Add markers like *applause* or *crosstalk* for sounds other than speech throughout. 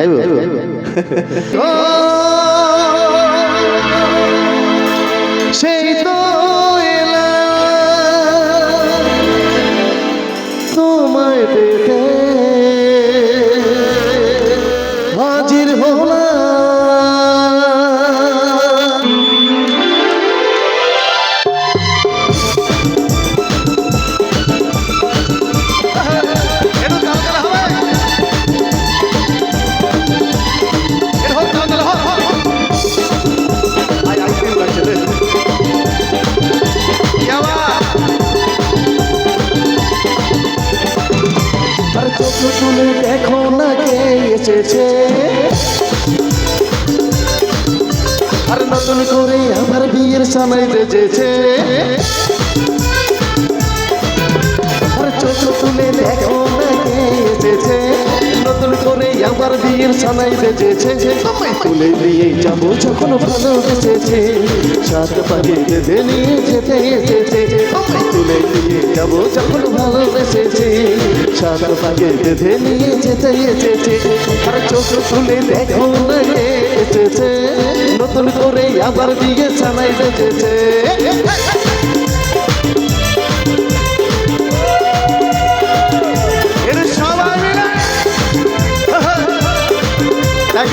গাইব *laughs* *laughs* সেই তো তুলে দেখো না কে এসেছে। আর নতুন করে আমার বিয়ের সময় বেজেছে। আর চোখ তুলে দেখো না কে এসেছে। নতুন করে আমার বিয়ের সানাই বেজেছে। তোমায় তুলে নিয়ে যাব যখন ভালোবেসেছে সাত পাখি বেঁধে নিয়ে যেতে এসেছে। তুলে নিয়ে যাব যখন ভালোবেসেছে সাত পাখি বেঁধে নিয়ে যেতে এসেছে আর চোখ দেখো না এসেছে। নতুন করে আবার বিয়ে সানাই বেজেছে এটা সবাই মিলে। থ্যাংক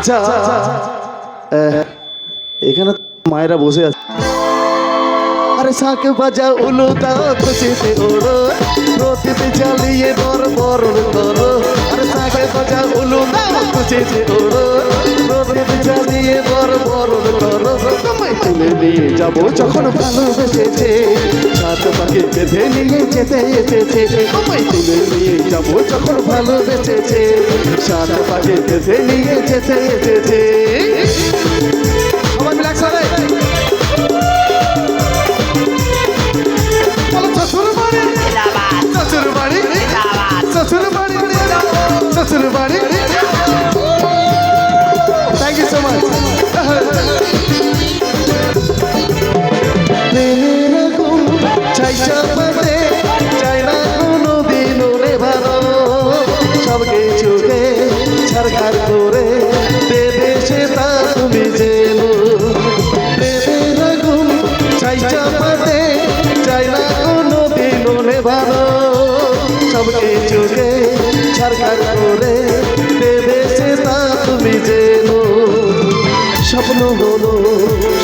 আচ্ছা এখানে মায়েরা বসে আছে। আরে শাক বাজা উলু দাও খুশিতে ওড়ো রতিতে চালিয়ে বর বর করো। আরে শাক বাজা উলু দাও খুশিতে ওড়ো রতিতে চালিয়ে বর বর তোমায় তুলে নিয়ে যাব যখন ভালোবেসেছে সাত পাখি বেঁধে নিয়ে যেতে এসেছে তোমায় তুলে নিয়ে যাব যখন ভালোবেসেছে সাত পাখি বেঁধে নিয়ে যেতে এসেছে ছাড়খাড় করে দেবে সে তা তুমি জেনো। প্রেমের আগুন চাই চাপাতে, চাই না কোনো দিন ভালো সব কিছুকে ছাড়খাড় করে দেবে সে তা তুমি জেনো। স্বপ্ন হলো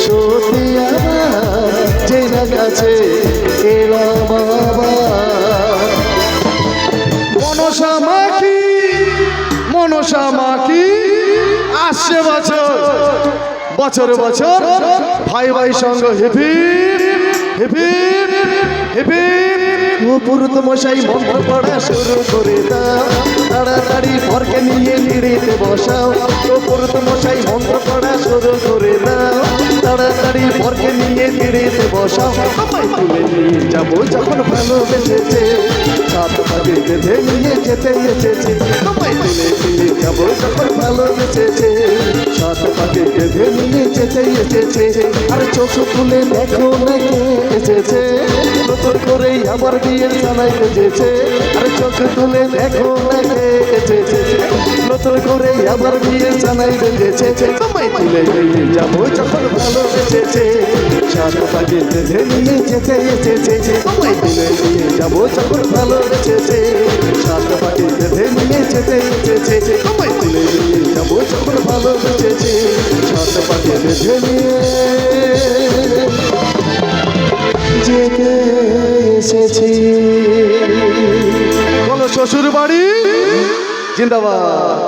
সত্যি আমার, যে কাছে এলাম মনসা মাখি আসছে বছর। বছর বছর, ভাই ভাই সঙ্গ, হিপি হিপি হিপি পুরুত মশাই মন্ত্র পড়া শুরু করে দাও। তাড়াতাড়ি ঘরকে নিয়ে নিড়িতে বসাও। পুরুত মশাই মন্ত্র পড়া শুরু করে বসাও আমায় তুলে নিয়ে যাব যখন ভালোবেসেছে সাত পাবে বেঁধে নিয়ে যেতে এসেছে। আমায় তুলে নিয়ে যাব যখন ভালোবেসেছে সাত পাখি বেঁধে নিয়ে যেতে এসেছে আর চোখ তুলে দেখো না কে এসেছে। নতুন করে আমার বিয়ের জানাই বেজেছে আর চোখ তুলে দেখো না কে এসেছে। নতুন করে আমার বিয়ের জানাই বেজেছে তোমায় তুলে যাব যখন ভালোবেসেছে সাত পাখি বেঁধে নিয়ে যেতে এসেছে তোমায় তুলে নিয়ে যাব যখন ভালোবেসেছে সাত পাখি বেঁধে নিয়ে যেতে এসেছে তোমায় তুলে নিয়ে ও যখন ভালো বেঁচেছে সাত পাতে বেঁধে নিয়ে যেতে এসেছি? বলো শ্বশুর বাড়ি জিন্দাবাদ।